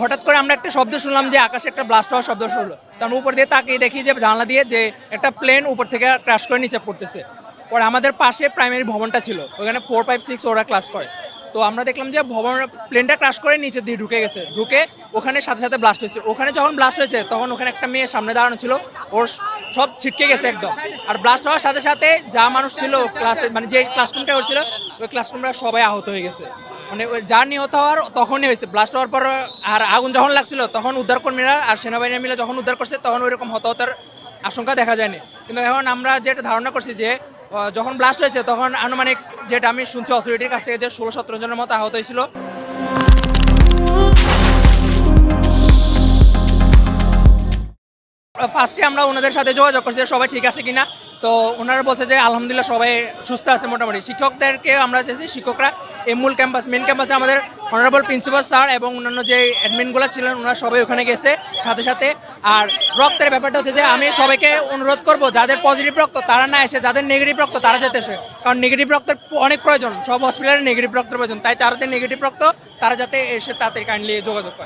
হঠাৎ করে আমরা একটা শব্দ শুনলাম যে আকাশে একটা ব্লাস্ট হওয়ার শব্দ শুনলো। তার উপর দিয়ে তাকিয়ে দেখি যে জানলা দিয়ে যে একটা প্লেন উপর থেকে ক্রাশ করে নিচে পড়তেছে। পরে আমাদের পাশে প্রাইমারি ভবনটা ছিল, ওখানে ফোর ফাইভ সিক্স ওরা ক্লাস করে। তো আমরা দেখলাম যে ভবন প্লেনটা ক্রাশ করে নিচে দিয়ে ঢুকে গেছে। ঢুকে ওখানে সাথে সাথে ব্লাস্ট হয়েছে। ওখানে যখন ব্লাস্ট হয়েছে, তখন ওখানে একটা মেয়ে সামনে দাঁড়ানো ছিল। ওর সব ছিটকে গেছে একদম। আর ব্লাস্ট হওয়ার সাথে সাথে যা মানুষ ছিল ক্লাসে মানে যে ক্লাসরুমটা হচ্ছিল, ওই ক্লাসরুমটা সবাই আহত হয়ে গেছে। মানে ওই যার নিহত হওয়ার তখনই হয়েছে। ব্লাস্ট হওয়ার পর আর আগুন যখন লাগছিল, তখন উদ্ধারকর্মীরা আর সেনাবাহিনী মিলে যখন উদ্ধার করছে, তখন ওইরকম হতাহতার আশঙ্কা দেখা যায়নি। কিন্তু এখন আমরা যেটা ধারণা করছি যে যখন ব্লাস্ট হয়েছে, তখন আনুমানিক যেটা আমি শুনছি অথরিটির কাছ থেকে যে ষোলো সতেরো জনের মতো আহত হয়েছিল। ফার্স্টে আমরা ওনাদের সাথে যোগাযোগ করছি সবাই ঠিক আছে কিনা। তো ওনারা বলছে যে আলহামদুলিল্লাহ সবাই সুস্থ আছে মোটামুটি। শিক্ষকদেরকে আমরা চেয়েছি, শিক্ষকরা, এই মূল ক্যাম্পাস মেন ক্যাম্পাসে আমাদের অনারেবল প্রিন্সিপাল স্যার এবং অন্যান্য যে অ্যাডমিনগুলো ছিলেন, ওনারা সবাই ওখানে গেছে সাথে সাথে। আর রক্তের ব্যাপারটা হচ্ছে যে আমি সবাইকে অনুরোধ করব, যাদের পজিটিভ রক্ত, তারা না এসে, যাদের নেগেটিভ রক্ত, তারা যেতে এসে। কারণ নেগেটিভ রক্তের অনেক প্রয়োজন, সব হসপিটালে নেগেটিভ রক্তের প্রয়োজন। তাই যাদের নেগেটিভ রক্ত, তারা যাতে এসে তাড়াতাড়ি কাইন্ডলি যোগাযোগ করে।